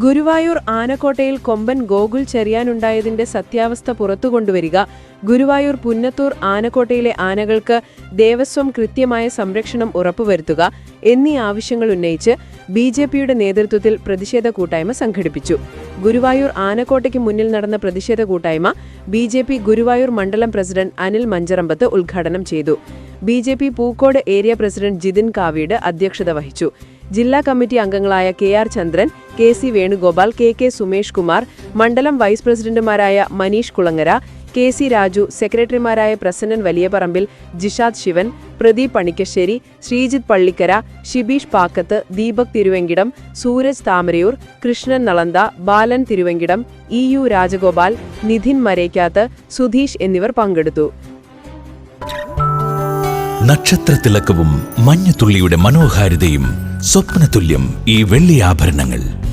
Guruvayur ആനക്കോട്ടയിൽ കൊമ്പൻ ഗോകുൽ ചെറിയാനുണ്ടായതിന്റെ സത്യാവസ്ഥ പുറത്തുകൊണ്ടുവരിക. ഗുരുവായൂർ പുന്നത്തൂർ ആനക്കോട്ടയിലെ ആനകൾക്ക് ദേവസ്വം കൃത്യമായ സംരക്ഷണം ഉറപ്പുവരുത്തുക എന്നീ ആവശ്യങ്ങൾ ഉന്നയിച്ച് ബി ജെ പിയുടെ നേതൃത്വത്തിൽ പ്രതിഷേധ കൂട്ടായ്മ സംഘടിപ്പിച്ചു. ഗുരുവായൂർ ആനക്കോട്ടയ്ക്ക് മുന്നിൽ നടന്ന പ്രതിഷേധ കൂട്ടായ്മ ബി ജെ പി ഗുരുവായൂർ മണ്ഡലം പ്രസിഡന്റ് അനിൽ മഞ്ചറമ്പത്ത് ഉദ്ഘാടനം ചെയ്തു. B J P Pookode area president Jithin Kaveed അധ്യക്ഷത വഹിച്ചു. ജില്ലാ കമ്മിറ്റി അംഗങ്ങളായ K R Chandran K C Venugopal K K Sumesh Kumar മണ്ഡലം വൈസ് പ്രസിഡന്റുമാരായ മനീഷ് കുളങ്ങര കെ സി രാജു സെക്രട്ടറിമാരായ പ്രസന്നൻ വലിയപറമ്പിൽ ജിഷാദ് ശിവൻ പ്രദീപ് പണിക്കശ്ശേരി ശ്രീജിത്ത് പള്ളിക്കര ഷിബീഷ് പാക്കത്ത് ദീപക് തിരുവെങ്കിടം സൂരജ് താമരയൂർ കൃഷ്ണൻ നളന്ത ബാലൻ തിരുവെങ്കിടം ഇ യു രാജഗോപാൽ നിധിൻ മരേക്കാത്ത് സുധീഷ് എന്നിവർ പങ്കെടുത്തു. നക്ഷത്രത്തിളക്കവും മഞ്ഞത്തുള്ളിയുടെ മനോഹാരിതയും സ്വപ്നതുല്യം ഈ വെള്ളി ആഭരണങ്ങൾ.